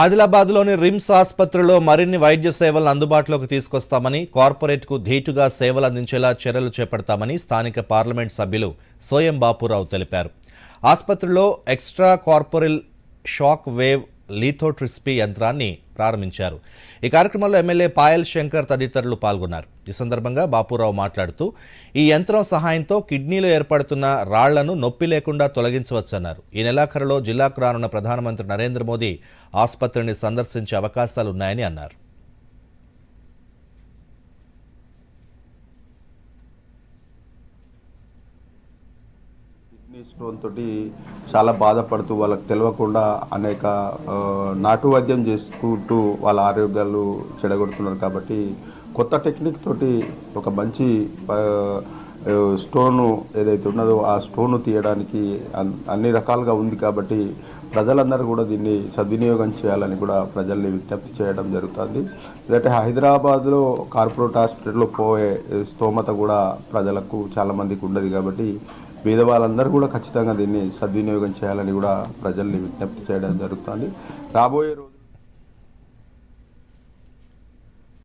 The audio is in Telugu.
ఆదిలాబాద్లోని రిమ్స్ ఆసుపత్రిలో మరిన్ని వైద్య సేవలను అందుబాటులోకి తీసుకొస్తామని కార్పొరేట్కు ధీటుగా సేవలు అందించేలా చర్యలు చేపడతామని స్థానిక పార్లమెంట్ సభ్యులు సోయం బాపురావు తెలిపారు. ఆసుపత్రిలో extracorporeal shock wave lithotripsy యంత్రాన్ని ప్రారంభించారు. ఈ కార్యక్రమంలో ఎమ్మెల్యే పాయల్ శంకర్ తదితరులు పాల్గొన్నారు. ఈ సందర్భంగా బాపురావు మాట్లాడుతూ ఈ యంత్రం సహాయంతో కిడ్నీలో ఏర్పడుతున్న రాళ్ళను నొప్పి లేకుండా తొలగించవచ్చన్నారు. ఈ నెలాఖరులో జిల్లాకు రానున్న ప్రధానమంత్రి నరేంద్ర మోదీ ఆసుపత్రిని సందర్శించే అవకాశాలున్నాయని అన్నారు. కిడ్నీ స్టోన్ తోటి చాలా బాధపడుతూ వాళ్ళకి తెలియకుండా అనేక నాటు వైద్యం చేసుకుంటూ వాళ్ళ ఆరోగ్యాలు చెడగొడుతున్నారు కాబట్టి కొత్త టెక్నిక్ తోటి ఒక మంచి స్టోను ఏదైతే ఉన్నదో ఆ స్టోను తీయడానికి అన్- అన్ని రకాలుగా ఉంది కాబట్టి ప్రజలందరూ కూడా దీన్ని సద్వినియోగం చేయాలని కూడా ప్రజల్ని విజ్ఞప్తి చేయడం జరుగుతుంది. లేదంటే హైదరాబాద్లో కార్పొరేట్ హాస్పిటల్లో పోయే స్తోమత కూడా ప్రజలకు చాలామందికి ఉండదు కాబట్టి పేద వాళ్ళందరూ కూడా ఖచ్చితంగా దీన్ని సద్వినియోగం చేయాలని కూడా ప్రజల్ని విజ్ఞప్తి చేయడం జరుగుతుంది. రాబోయే రోజు